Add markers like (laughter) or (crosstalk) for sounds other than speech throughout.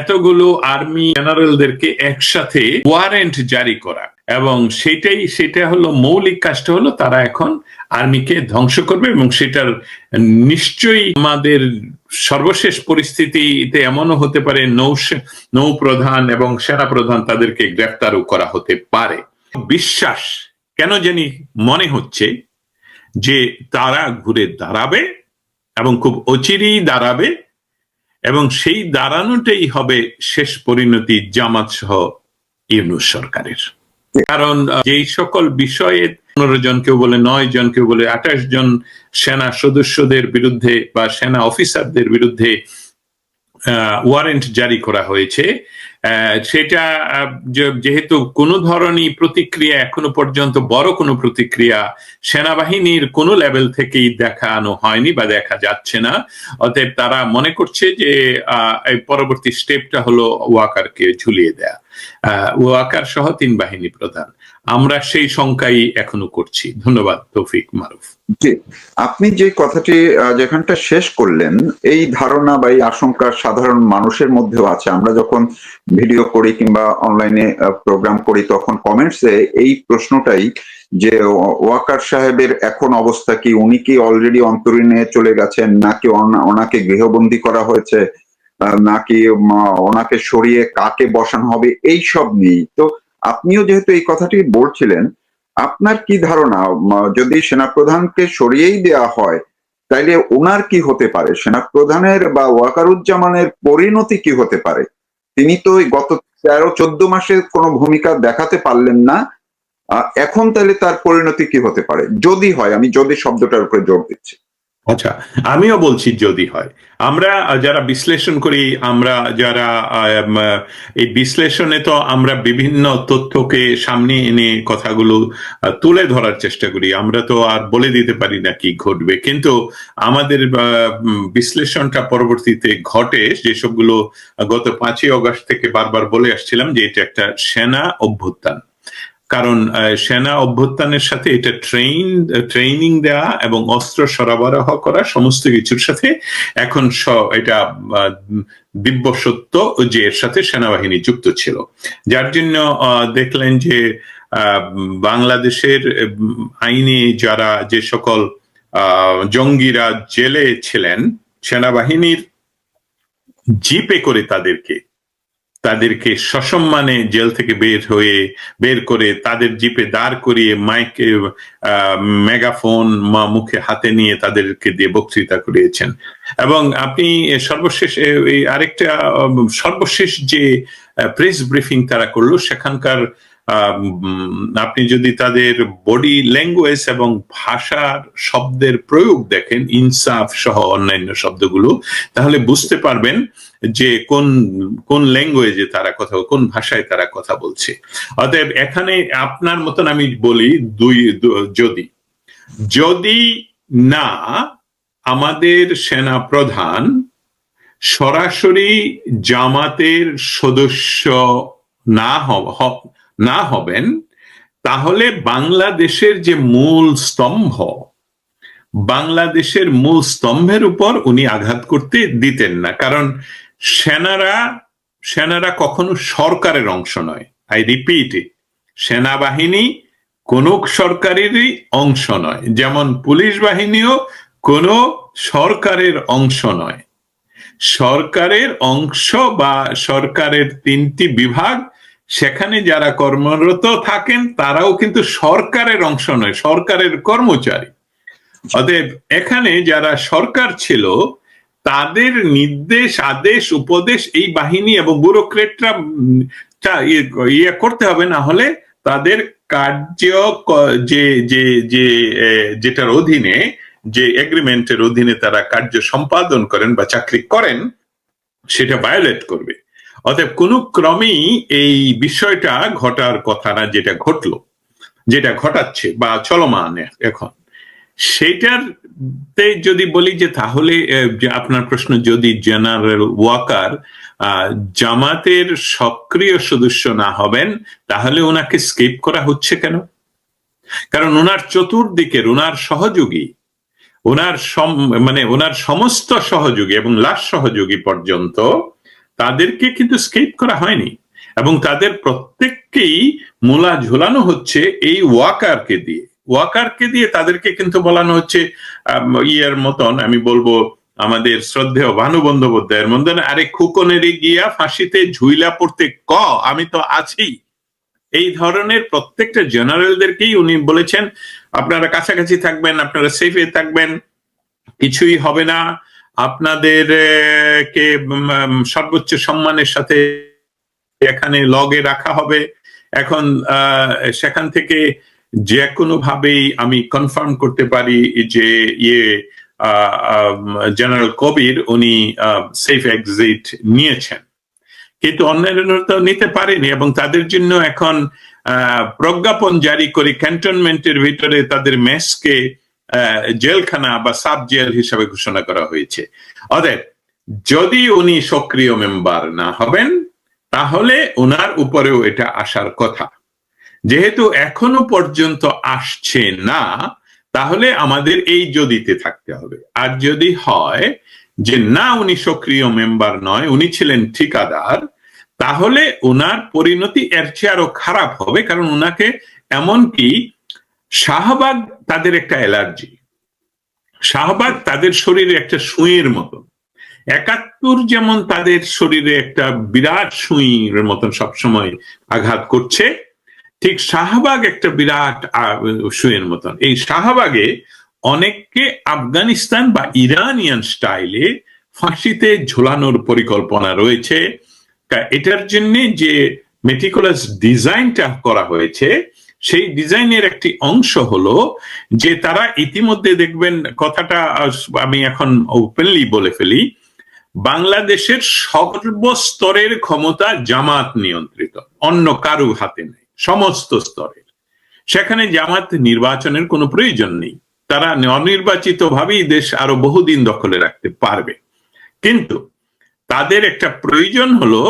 এতগুলো আর্মি জেনারেলদেরকে একসাথে ওয়ারেন্ট জারি করা। এবং সেটাই, সেটা হলো মৌলিক কাজটা হলো তারা এখন আর্মিকে ধ্বংস করবে এবং সেটার নিশ্চয়ই আমাদের সর্বশেষ পরিস্থিতিতে এমনও হতে পারে নৌ নৌ প্রধান এবং সেনা প্রধান তাদেরকে গ্রেফতারও করা হতে পারে। বিশ্বাস, কেন জানি মনে হচ্ছে যে তারা ঘুরে দাঁড়াবে এবং খুব অচিরেই দাঁড়াবে এবং সেই দাঁড়ানোটাই হবে শেষ পরিণতি জামাত সহ ইউনুস সরকারের। কারণ যেই সকল বিষয়ে পনেরো জন, কেউ বলে নয় জন, কেউ বলে আঠাশ জন সেনা সদস্যদের বিরুদ্ধে বা সেনা অফিসারদের বিরুদ্ধে ওয়ারেন্ট জারি করা হয়েছে। সেটা যেহেতু কোনো ধরনের প্রতিক্রিয়া এখনও পর্যন্ত, বড় কোনো প্রতিক্রিয়া সেনাবাহিনীর কোনো লেভেল থেকেই দেখানো হয়নি বা দেখা যাচ্ছে না। অতএব তারা মনে করছে যে পরবর্তী স্টেপটা হলো ওয়াকারকে ঝুলিয়ে দেয়া। ওয়াকার সহ তিন বাহিনী প্রধান। আমরা সেই সংখ্যাই এখনও করছি। ধন্যবাদ, তৌফিক মারুফ। জি, আপনি যে কথাটি যেখানটা শেষ করলেন, এই ধারণা বা এই আশঙ্কা সাধারণ মানুষের মধ্যেও আছে। আমরা যখন ভিডিও করি কিংবা অনলাইনে প্রোগ্রাম করি, তখন কমেন্টসে এই প্রশ্নটাই যে ওয়াকার সাহেবের এখন অবস্থা কি? উনি কি অলরেডি অন্তরীণে চলে গেছেন? নাকি ওনাকে গৃহবন্দী করা হয়েছে? নাকি ওনাকে সরিয়ে কাকে বসানো হবে, এই সব নিয়েই। তো আপনিও যেহেতু এই কথাটি বলছিলেন, আপনার কি ধারণা? যদি সেনাপ্রধানকে সরিয়েই দেওয়া হয়, তাইলে ওনার কি হতে পারে? সেনাপ্রধানের বা ওয়াকারুজ্জামানের পরিণতি কি হতে পারে? তিনি তো গত তেরো, চোদ্দ মাসে কোনো ভূমিকা দেখাতে পারলেন না। এখন তাহলে তার পরিণতি কি হতে পারে? যদি হয়, আমি যদি শব্দটার উপরে জোর দিচ্ছি। আচ্ছা আমিও বলছি যদি হয়। আমরা যারা বিশ্লেষণ করি, আমরা যারা এই বিশ্লেষণে তো আমরা বিভিন্ন তথ্যকে সামনে এনে কথাগুলো তুলে ধরার চেষ্টা করি। আমরা তো আর বলে দিতে পারি না কি ঘটবে। কিন্তু আমাদের বিশ্লেষণটা পরবর্তীতে ঘটে। যেসবগুলো গত পাঁচই অগস্ট থেকে বারবার বলে আসছিলাম যে এটা একটা সেনা অভ্যুত্থান। কারণ সেনা অভ্যুত্থানের সাথে এটা ট্রেন ট্রেনিং দেওয়া এবং অস্ত্র সরবরাহ করা সমস্ত কিছুর সাথে এখন এটা দিব্য সত্য যে এর সাথে সেনাবাহিনী যুক্ত ছিল। যার জন্য দেখলেন যে বাংলাদেশের আইনে যারা যে সকল জঙ্গিরা জেলে ছিলেন, সেনাবাহিনীর জিপে করে তাদেরকে তাদেরকে সসম্মানে জেল থেকে বের হয়ে, বের করে তাদের জিপে দাঁড় করিয়ে মাইক মেগাফোন মা মুখে হাতে নিয়ে তাদেরকে দিয়ে বক্তৃতা করিয়েছেন। এবং আপনি সর্বশেষ আরেকটা সর্বশেষ যে প্রেস ব্রিফিং তারা করল, সেখানকার আপনি যদি তাদের বডি ল্যাঙ্গুয়েজ এবং ভাষার শব্দের প্রয়োগ দেখেন, ইনসাফ সহ অন্যান্য শব্দগুলো, তাহলে বুঝতে পারবেন যে কোন কোন ল্যাঙ্গুয়েজে তারা কথা, কোন ভাষায় তারা কথা বলছে। অতএব এখানে আপনার মতন আমি বলি দুই যদি। যদি না আমাদের সেনা প্রধান সরাসরি জামাতের সদস্য না না হবেন, তাহলে বাংলাদেশের যে মূল স্তম্ভ, বাংলাদেশের মূল স্তম্ভের উপর উনি আঘাত করতে দিতেন না। কারণ সেনারা সেনারা কখনো সরকারের অংশ নয়। আই রিপিট সেনাবাহিনী কোন সরকারেরই অংশ নয়। যেমন পুলিশ বাহিনীও কোন সরকারের অংশ নয়। সরকারের অংশ বা সরকারের তিনটি বিভাগ সেখানে যারা কর্মরত থাকেন, তারাও কিন্তু সরকারের অংশ নয়, সরকারের কর্মচারী। অতএব এখানে যারা সরকার ছিল, তাদের নির্দেশ, আদেশ, উপদেশ, এই বাহিনী এবং ব্যুরোক্রেটরা ইয়ে করতে হবে, না হলে তাদের কার্য যে যে যে যেটার অধীনে, যে এগ্রিমেন্টের অধীনে তারা কার্য সম্পাদন করেন বা চাকরি করেন, সেটা ভায়োলেট করবে। অতএব কোনো ক্রমেই এই বিষয়টা ঘটার কথা না যেটা ঘটলো, যেটা ঘটাচ্ছে বা চলমান এখন। সেটার যদি বলি যে তাহলে আপনার প্রশ্ন যদি জেনারেল ওয়াকার জামাতের সক্রিয় সদস্য না হবেন, তাহলে ওনাকে স্কিপ করা হচ্ছে কেন? কারণ ওনার চতুর্দিকের ওনার সহযোগী, ওনার মানে ওনার সমস্ত সহযোগী এবং লাশ সহযোগী পর্যন্ত তাদেরকে কিন্তু স্কেপ করা হয়নি। এবং তাদের প্রত্যেককেই মূলা ঝোলানো হচ্ছে এই ওয়াকারকে দিয়ে। ওয়াকারকে দিয়ে তাদেরকে কিন্তু বলানো হচ্ছে ইয়ের মতন, আমি বলব আমাদের শ্রদ্ধেয় ভানু বন্দ্যোপাধ্যায়ের মধ্যে আরে খুকনেরে গিয়া ফাঁসিতে ঝুইলা পড়তে ক, আমি তো আছি। এই ধরনের প্রত্যেকটা জেনারেলদেরকেই উনি বলেছেন, আপনারা কাছাকাছি থাকবেন, আপনারা সেফে থাকবেন, কিছুই হবে না। আপনাদের কে উম, উম, সর্বোচ্চ সম্মানের সাথে এখানে লগে রাখা হবে। এখন সেখান থেকে যে কোনো ভাবেই আমি কনফার্ম করতে পারি যে ইয়ে জেনারেল কবির উনি সেফ এক্সিট নিয়েছেন। কিন্তু অন্যান্য তো নিতে পারেনি এবং তাদের জন্য এখন প্রজ্ঞাপন জারি করে ক্যান্টনমেন্টের ভিতরে তাদের মেসকে জেলখানা বা সাব জেল হিসাবে ঘোষণা করা হয়েছে। অতএব, যদি উনি সক্রিয় মেম্বার না হবেন, তাহলে ওনার উপরেও এটা আসার কথা। যেহেতু এখনও পর্যন্ত আসছে না, তাহলে আমাদের এই যদিতে থাকতে হবে। আর যদি হয় যে না, উনি সক্রিয় মেম্বার নয়, উনি ছিলেন ঠিকাদার, তাহলে ওনার পরিণতি এর চেয়ে আরও খারাপ হবে, কারণ ওনাকে এমনকি শাহবাগ তাদের একটা অ্যালার্জি। শাহবাগ তাদের শরীরে একটা সুঁয়ের মতো একাত্তর যেমন তাদের শরীরে একটা বিরাট সুঁইয়ের মতন সবসময় আঘাত করছে, ঠিক শাহবাগ একটা বিরাট সুঁয়ের মতন। এই শাহবাগে অনেককে আফগানিস্তান বা ইরানিয়ান স্টাইলে ফাঁসিতে ঝোলানোর পরিকল্পনা রয়েছে। এটার জন্য যে মেটিকুলাস ডিজাইনটা করা হয়েছে সেই ডিজাইনের একটি অংশ হলো যে তারা ইতিমধ্যে দেখবেন কথাটা আমি এখন ওপেনলি বলে ফেলি, বাংলাদেশের সর্বস্তরের ক্ষমতা জামাত নিয়ন্ত্রিত, অন্য কারু হাতে নেই, সমস্ত স্তরের সেখানে জামাত নির্বাচনের কোনো প্রয়োজন নেই। তারা অনির্বাচিত ভাবেই দেশ আরও বহুদিন দখলে রাখতে পারবে। কিন্তু তাদের একটা প্রয়োজন হলো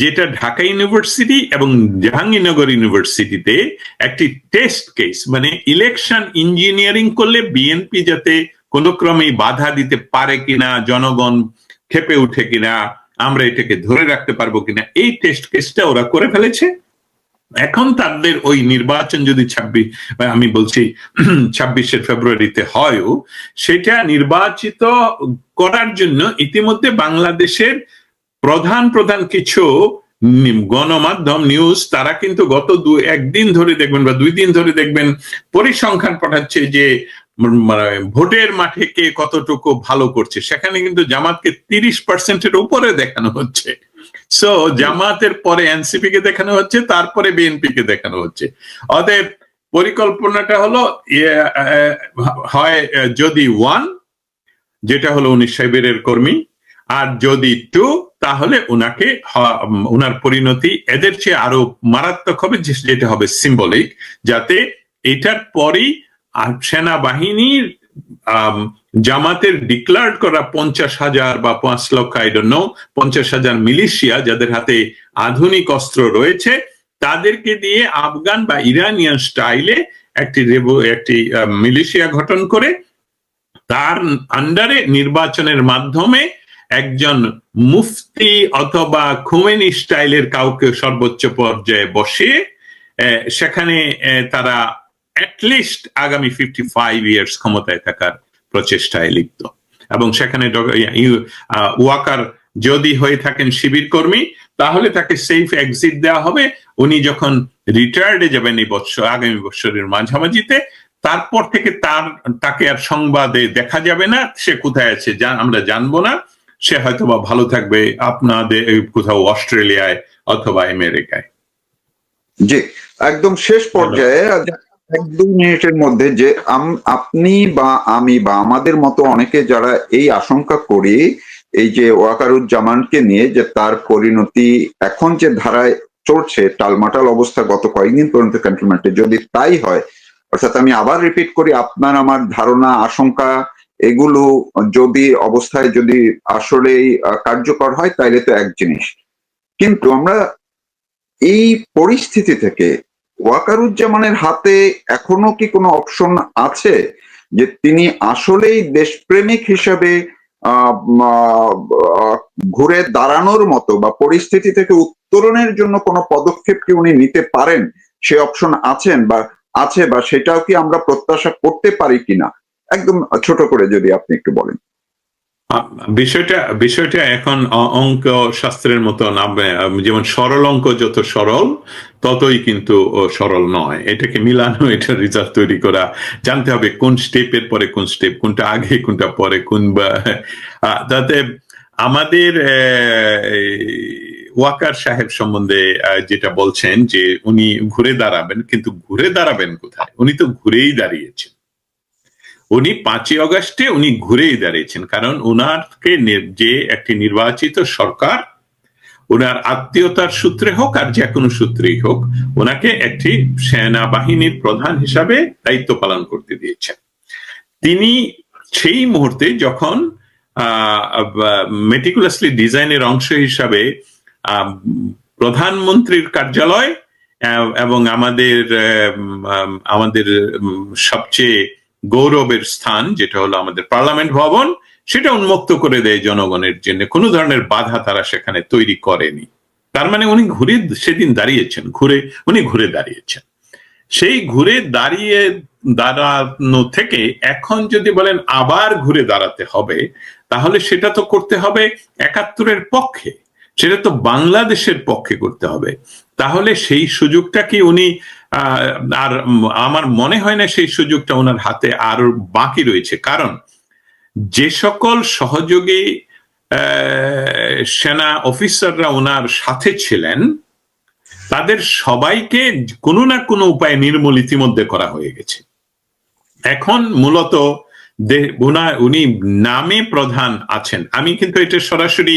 যেটা ঢাকা ইউনিভার্সিটি এবং জাহাঙ্গীরনগর ইউনিভার্সিটিতে একটি টেস্ট কেস মানে ইলেকশন ইঞ্জিনিয়ারিং করলে বিএনপি যাতে কোনো ক্রমেই বাধা দিতে পারে কিনা, জনগণ খেপে উঠে কিনা, আমরা এটাকে ধরে রাখতে পারব কিনা, এই টেস্ট কেসটা ওরা করে ফেলেছে। এখন তাদের ওই নির্বাচন যদি ছাব্বিশ আমি বলছি (clears throat) ছাব্বিশে ফেব্রুয়ারিতে হয়ও, সেটা নির্বাচিত করার জন্য ইতিমধ্যে বাংলাদেশের প্রধান প্রধান কিছু গণমাধ্যম নিউজ তারা কিন্তু গত দু, একদিন ধরে দেখবেন বা দুই দিন ধরে দেখবেন পরিসংখ্যান পাঠাচ্ছে যে মানে ভোটের মাঠে কে কতটুকু ভালো করছে। সেখানে কিন্তু জামাতকে তিরিশ পার্সেন্টের উপরে দেখানো হচ্ছে। সো জামাতের পরে এনসিপি কে দেখানো হচ্ছে, তারপরে বিএনপি কে দেখানো হচ্ছে। অতএব পরিকল্পনাটা হলো হয় যদি ওয়ান যেটা হলো উনি সাইবেরের কর্মী আর যদি টু তাহলে ওনাকে ওনার পরিণতি এদের চেয়ে আরও মারাত্মক হবে যেটা হবে সিম্বলিক যাতে এটার পরেই সেনাবাহিনীর জামাতের ডিক্লার্ড করা পঞ্চাশ হাজার বা পাঁচ লক্ষ আই নো পঞ্চাশ হাজার মিলিশিয়া যাদের হাতে আধুনিক অস্ত্র রয়েছে, তাদেরকে দিয়ে আফগান বা ইরানিয়ান স্টাইলে একটি একটি মিলিশিয়া গঠন করে, তার আন্ডারে নির্বাচনের মাধ্যমে একজন মুফতি অথবা খুমেনি স্টাইলের কাউকে সর্বোচ্চ পর্যায়ে বসে সেখানে তারা অ্যাটলিস্ট আগামী ফিফটি ফাইভ ইয়ার্স ক্ষমতায় থাকার প্রচেষ্টায় লিপ্ত। এবং সেখানে ওয়াকার যদি হয়ে থাকেন শিবির কর্মী, তাহলে তাকে সেফ এক্সিট দেওয়া হবে। উনি যখন রিটায়ার্ডে যাবেন এই বছর আগামী বছরের মাঝামাঝিতে, তারপর থেকে তার, তাকে আর সংবাদে দেখা যাবে না। সে কোথায় আছে আমরা জানব না। সে হয়তো বা ভালো থাকবে আপনাদের কোথাও অস্ট্রেলিয়ায় অথবা আমেরিকায়। জি একদম শেষ পর্যায়ে এক দুই মিনিটের মধ্যে যে আপনি বা আমি বা আমাদের মতো অনেকে যারা এই আশঙ্কা করি এই যে ওয়াকারুজ্জামানকে নিয়ে যে তার পরিণতি এখন যে ধারায় চলছে টালমাটাল অবস্থা গত কয়েকদিন পর্যন্ত ক্যান্টনমেন্টে যদি তাই হয় অর্থাৎ আমি আবার রিপিট করি আপনার আমার ধারণা আশঙ্কা এগুলো যদি অবস্থায় যদি আসলেই কার্যকর হয়, তাইলে তো এক জিনিস। কিন্তু আমরা এই পরিস্থিতি থেকে ওয়াকারুজ্জামানের হাতে এখনও কি কোনো অপশন আছে যে তিনি আসলেই দেশপ্রেমিক হিসাবে ঘুরে দাঁড়ানোর মতো বা পরিস্থিতি থেকে উত্তরণের জন্য কোনো পদক্ষেপ কি উনি নিতে পারেন? সে অপশন আছেন বা, আছে বা সেটাও কি আমরা প্রত্যাশা করতে পারি কিনা? একদম ছোট করে যদি আপনি একটু বলেন। বিষয়টা বিষয়টা এখন অঙ্ক শাস্ত্রের মতো নামবে যেমন সরল অঙ্ক যত সরল, ততই কিন্তু সরল নয়। এটাকে মিলানো, এটা রেজাল্ট তৈরি করা, জানতে হবে কোন স্টেপের পরে কোন স্টেপ কোনটা আগে, কোনটা পরে, কোন তাতে আমাদের ওয়াকার সাহেব সম্বন্ধে যেটা বলছেন যে উনি ঘুরে দাঁড়াবেন, কিন্তু ঘুরে দাঁড়াবেন কোথায়? উনি তো ঘুরেই দাঁড়িয়েছেন। উনি পাঁচই অগস্টে উনি ঘুরেই দাঁড়িয়েছেন, কারণ ওনারকে নি- যে একটি নির্বাচিত সরকার ওনার আত্মীয়তার সূত্রে হোক আর যে কোনো সূত্রেই হোক ওনাকে একটি সেনাবাহিনীর প্রধান হিসাবে দায়িত্ব পালন করতে দিয়েছেন। তিনি সেই মুহূর্তে যখন মেটিকুলাসলি ডিজাইনের অংশ হিসাবে প্রধানমন্ত্রীর কার্যালয় এবং আমাদের আমাদের সবচেয়ে গৌরবের স্থান, যেটা হলো আমাদের পার্লামেন্ট ভবন, সেটা উন্মুক্ত করে দেয় জনগণের জন্য। কোনো ধরনের বাধা তারা সেখানে তৈরি করেনি। তার মানে উনি ঘুরে সেদিন দাঁড়িয়েছেন, ঘুরে, উনি ঘুরে দাঁড়িয়েছেন। সেই ঘুরে দাঁড়িয়ে দাঁড়ানো থেকে এখন যদি বলেন আবার ঘুরে দাঁড়াতে হবে, তাহলে সেটা তো করতে হবে একাত্তরের পক্ষে। সেটা তো বাংলাদেশের পক্ষে করতে হবে। তাহলে সেই সুযোগটা কি উনি আর আমার মনে হয় না সেই সুযোগটা ওনার হাতে আর বাকি রয়েছে। কারণ যে সকল সহযোগী সেনা অফিসাররা ওনার সাথে ছিলেন, তাদের সবাইকে কোনো না কোনো উপায়ে নির্মূল ইতিমধ্যে করা হয়ে গেছে। এখন মূলত উনি নামে প্রধান আছেন। আমি কিন্তু এটা সরাসরি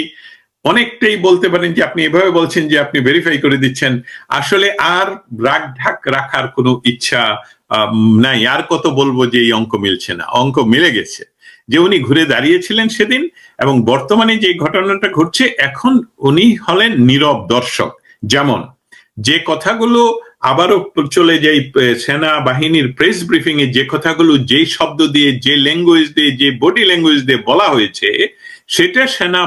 অনেকটাই বলতে পারেন যে আপনি এভাবে বলছেন যে আপনি ভেরিফাই করে দিচ্ছেন। আসলে আর রাগ ঢাক রাখার কোনো ইচ্ছা নাই। আর কত বলব যে এই অঙ্ক মিলছে না। অঙ্ক মিলে গেছে। যে উনি ঘুরে দাঁড়িয়েছিলেন সেদিন এবং বর্তমানে যে ঘটনাটা ঘটছে, এখন উনি হলেন নীরব দর্শক। যেমন, যে কথাগুলো আবারও চলে যাই সেনা বাহিনীর প্রেস ব্রিফিং এ যে কথাগুলো, যে শব্দ দিয়ে, যে ল্যাঙ্গুয়েজ দিয়ে, যে বডি ল্যাঙ্গুয়েজ দিয়ে বলা হয়েছে, সেটা সেনা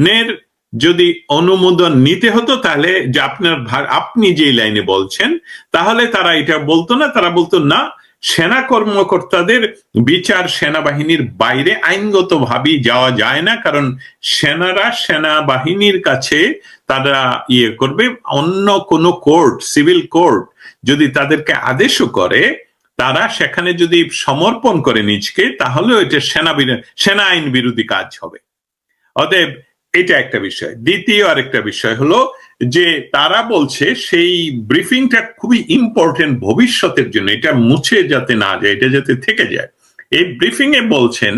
প্রধানের যদি অনুমোদন নিতে হতো তাহলে যে আপনার আপনি যে লাইনে বলছেন, তাহলে তারা এটা বলতো না, তারা বলতো, না, সেনা কর্মকর্তাদের বিচার সেনাবাহিনীর বাইরে আইনগত ভাবেই যাওয়া যায় না, কারণ সেনারা সেনাবাহিনীর কাছে তারা ইয়ে করবে। অন্য কোনো কোর্ট, সিভিল কোর্ট যদি তাদেরকে আদেশও করে, তারা সেখানে যদি সমর্পণ করে নিজকে তাহলে এটা সেনা সেনা আইন বিরোধী কাজ হবে। অতএব এটা একটা বিষয়। দ্বিতীয় আরেকটা বিষয় হলো যে তারা বলছে সেই ব্রিফিংটা খুবই ইম্পর্টেন্ট ভবিষ্যতের জন্য এটা মুছে যাতে না যায় এটা যাতে থেকে যায়। এই ব্রিফিং এ বলছেন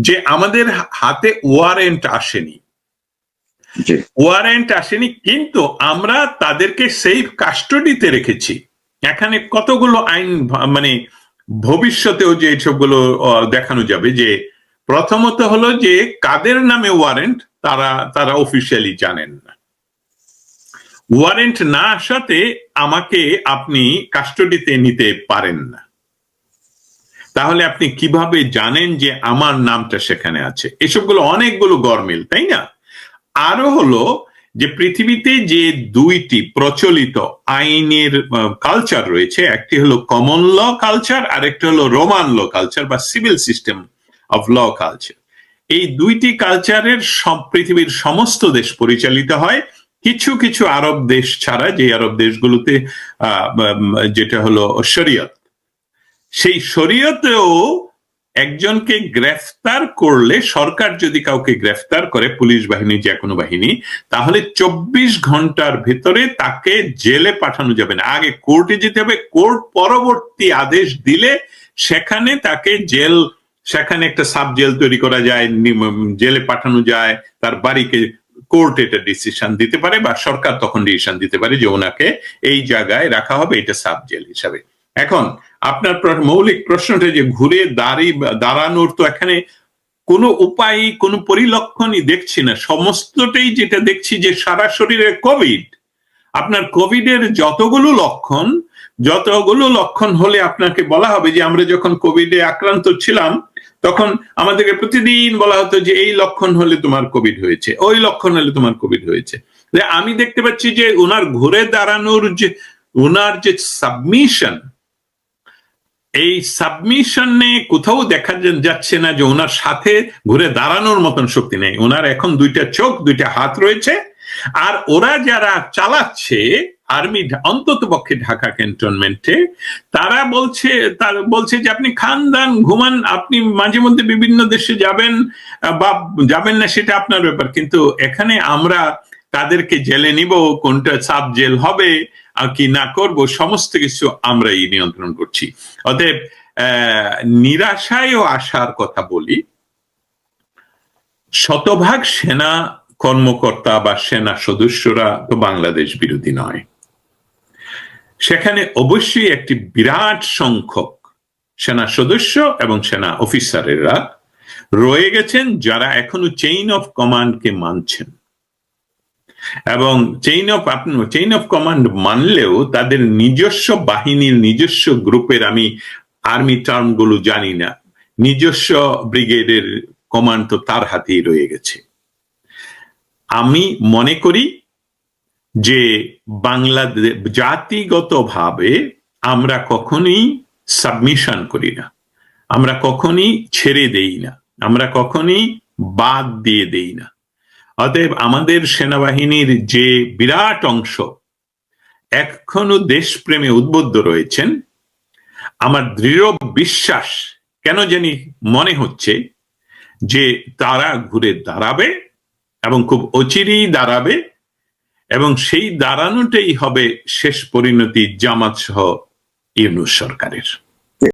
যে আমাদের হাতে ওয়ারেন্ট আসেনি। ওয়ারেন্ট আসেনি কিন্তু আমরা তাদেরকে সেফ কাস্টডিতে রেখেছি। এখানে কতগুলো আইন মানে ভবিষ্যতেও যে সবগুলো আহ, দেখানো যাবে যে প্রথমত হলো যে কাদের নামে ওয়ারেন্ট তারা তারা অফিসিয়ালি জানেন না। ওয়ারেন্ট না আসাতে আমাকে আপনি কাস্টডিতে নিতে পারেন না। তাহলে আপনি কীভাবে জানেন যে আমার নামটা সেখানে আছে? এসবগুলো অনেকগুলো গরমিল তাই না? আরও হলো যে পৃথিবীতে যে দুইটি প্রচলিত আইনের কালচার রয়েছে, একটি হলো কমন ল কালচার আর একটি হলো রোমান ল কালচার বা civil system of law culture এই দুইটি কালচারের সব পৃথিবীর সমস্ত দেশ পরিচালিত হয়। কিছু কিছু আরব দেশ ছাড়া যে আরব দেশগুলোতে যেটা হলো শরীয়ত। সেই শরীয়তেও একজনকে গ্রেফতার করলে, সরকার যদি কাউকে গ্রেফতার করে, পুলিশ বাহিনী, যে কোনো বাহিনী, তাহলে চব্বিশ ঘণ্টার ভেতরে তাকে জেলে পাঠানো যাবে না। আগে কোর্টে যেতে হবে, কোর্ট পরবর্তী আদেশ দিলে সেখানে তাকে জেল সেখানে একটা সাব জেল তৈরি করা যায় জেলে পাঠানো যায়, তার বাড়িকে কোর্ট এটা ডিসিশন দিতে পারে বা সরকার তখন ডিসিশন দিতে পারে যে ওনাকে এই জায়গায় রাখা হবে, এটা সাব জেল হিসাবে। এখন, আপনার মৌলিক প্রশ্নটা যে ঘুরে দাঁড়ি, দাঁড়ানোর তো এখানে কোনো উপায়, কোনো পরিলক্ষণই দেখছি না। সমস্তটাই যেটা দেখছি যে সারা শরীরে কোভিড আপনার কোভিডের যতগুলো লক্ষণ যতগুলো লক্ষণ হলে আপনাকে বলা হবে যে আমরা যখন কোভিডে আক্রান্ত ছিলাম তখন আমাদেরকে প্রতিদিন বলা হতো যে, এই লক্ষণ হলে তোমার কোভিড হয়েছে, ওই লক্ষণ হলে তোমার কোভিড হয়েছে। যে আমি দেখতে পাচ্ছি যে ওনার ঘুরে দাঁড়ানোর যে ওনার যে সাবমিশন এই সাবমিশনে কোথাও দেখা যাচ্ছে না যে ওনার সাথে ঘুরে দাঁড়ানোর মতন শক্তি নেই। ওনার এখন দুইটা চোখ, দুইটা হাত রয়েছে। আর ওরা যারা চালাচ্ছে আর্মি অন্তত পক্ষে ঢাকা ক্যান্টনমেন্টে তারা বলছে তারা বলছে যে আপনি খান দান ঘুমান আপনি মাঝে মধ্যে বিভিন্ন দেশে যাবেন বা যাবেন না সেটা আপনার ব্যাপার। কিন্তু এখানে আমরা তাদেরকে জেলে নিব কোনটা সাব জেল হবে কি না করব সমস্ত কিছু আমরাই নিয়ন্ত্রণ করছি। অতএব আহ, ও আসার কথা বলি। শতভাগ সেনা কর্মকর্তা বা সেনা সদস্যরা তো বাংলাদেশ বিরোধী নয়। সেখানে অবশ্যই একটি বিরাট সংখ্যক সেনা সদস্য এবং সেনা অফিসারেরা রয়ে গেছেন যারা এখনও চেইন অফ কমান্ডকে মানছেন। এবং chain of chain of command মানলেও তাদের নিজস্ব বাহিনীর নিজস্ব গ্রুপের আমি আর্মি টার্মগুলো জানি না। নিজস্ব ব্রিগেডের কমান্ড তো তার হাতেই রয়ে গেছে। আমি মনে করি যে বাংলাদেশ জাতিগতভাবে আমরা কখনোই সাবমিশন করি না। আমরা কখনই ছেড়ে দেই না। আমরা কখনই বাদ দিয়ে দেই না। অতএব আমাদের সেনাবাহিনীর যে বিরাট অংশ এখনও দেশপ্রেমে উদ্বুদ্ধ রয়েছেন, আমার দৃঢ় বিশ্বাস কেন জানি মনে হচ্ছে যে তারা ঘুরে দাঁড়াবে এবং খুব অচিরেই দাঁড়াবে এবং সেই দাঁড়ানোটাই হবে শেষ পরিণতি জামাত সহ ইউনুস সরকারের।